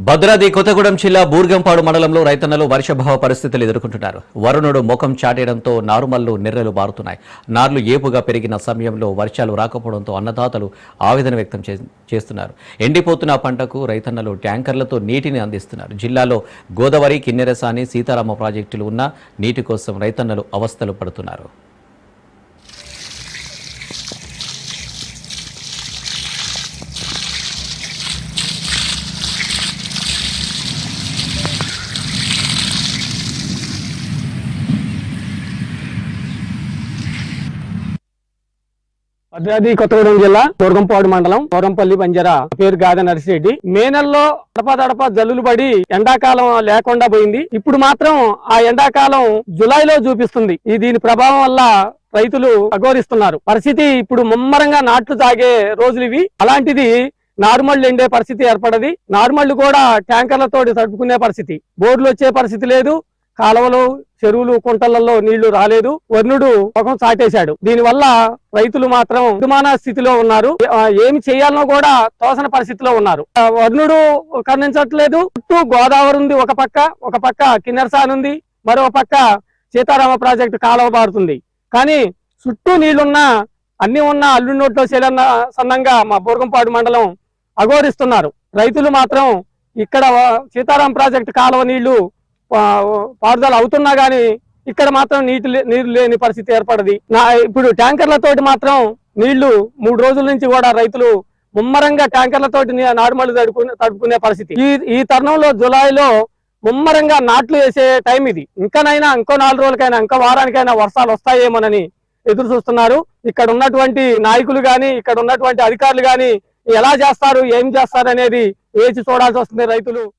భద్రాద్రి కొత్తగూడెం జిల్లా బూర్గంపాడు మండలంలో రైతన్నలు వర్షభావ పరిస్థితులు ఎదుర్కొంటున్నారు. వరుణుడు ముఖం చాటేయడంతో నారుమల్లు నెర్రెలు బారుతున్నాయి నార్లు ఏపుగా పెరిగిన సమయంలో వర్షాలు రాకపోవడంతో అన్నదాతలు ఆవేదన వ్యక్తం చే- చేస్తున్నారు. ఎండిపోతున్న పంటకు రైతన్నలు ట్యాంకర్లతో నీటిని అందిస్తున్నారు. జిల్లాలో గోదావరి కిన్నెరసాని సీతారామ ప్రాజెక్టులు ఉన్న నీటి కోసం రైతన్నలు అవస్థలు పడుతున్నారు. భద్రాద్రి కొత్తగూడెం జిల్లా దూర్గంపాడు మండలం తోరంపల్లి బంజరా. పేరు గాద నర్సిరెడ్డి. మే నెలలో తడప తడప జల్లులు పడి ఎండాకాలం లేకుండా పోయింది. ఇప్పుడు మాత్రం ఆ ఎండాకాలం జులైలో చూపిస్తుంది. ఈ దీని ప్రభావం వల్ల రైతులు అఘోరిస్తున్నారు. పరిస్థితి ఇప్పుడు ముమ్మరంగా నాట్లు తాగే రోజులు ఇవి. అలాంటిది నార్మల్ ఎండే పరిస్థితి ఏర్పడది. నార్మల్ కూడా ట్యాంకర్లతో తడుపుకునే పరిస్థితి. బోర్లు వచ్చే పరిస్థితి లేదు. కాలువలు చెరువులు కుంటలలో నీళ్ళు రాలేదు. వర్ణుడు ముఖం చాటేశాడు. దీని వల్ల రైతులు మాత్రం విమాన స్థితిలో ఉన్నారు. ఏమి చేయాలనో కూడా తోసన పరిస్థితిలో ఉన్నారు. వర్ణుడు కర్ణించట్లేదు చుట్టూ గోదావరి ఉంది ఒక పక్క ఒక పక్క కిన్నెరసాన్ ఉంది మరో పక్క సీతారామ ప్రాజెక్టు కాలువ బారుతుంది. కానీ చుట్టూ నీళ్ళున్నా అన్ని ఉన్న అల్లు నోట్లో చెలన్న సన్నంగా మా బూర్గంపాడు మండలం అఘోరిస్తున్నారు. రైతులు మాత్రం ఇక్కడ సీతారాం ప్రాజెక్టు కాలువ నీళ్ళు పారుదల అవుతున్నా గానీ ఇక్కడ మాత్రం నీటి లే- నీరు లేని పరిస్థితి ఏర్పడది. నా ఇప్పుడు ట్యాంకర్లతోటి మాత్రం నీళ్ళు మూడు రోజుల నుంచి కూడా రైతులు ముమ్మరంగా ట్యాంకర్లతోటి నీ- నారుమల్లి తడుపుకునే తడుపుకునే పరిస్థితి. ఈ ఈ తరుణంలో జులైలో ముమ్మరంగా నాట్లు వేసే టైం ఇది. ఇంకానైనా ఇంకో నాలుగు రోజులకైనా ఇంకో వారానికైనా వర్షాలు వస్తాయేమోనని ఎదురు చూస్తున్నారు. ఇక్కడ ఉన్నటువంటి నాయకులు గాని ఇక్కడ ఉన్నటువంటి అధికారులు గాని ఎలా చేస్తారు ఏం చేస్తారు అనేది వేచి చూడాల్సి వస్తుంది రైతులు.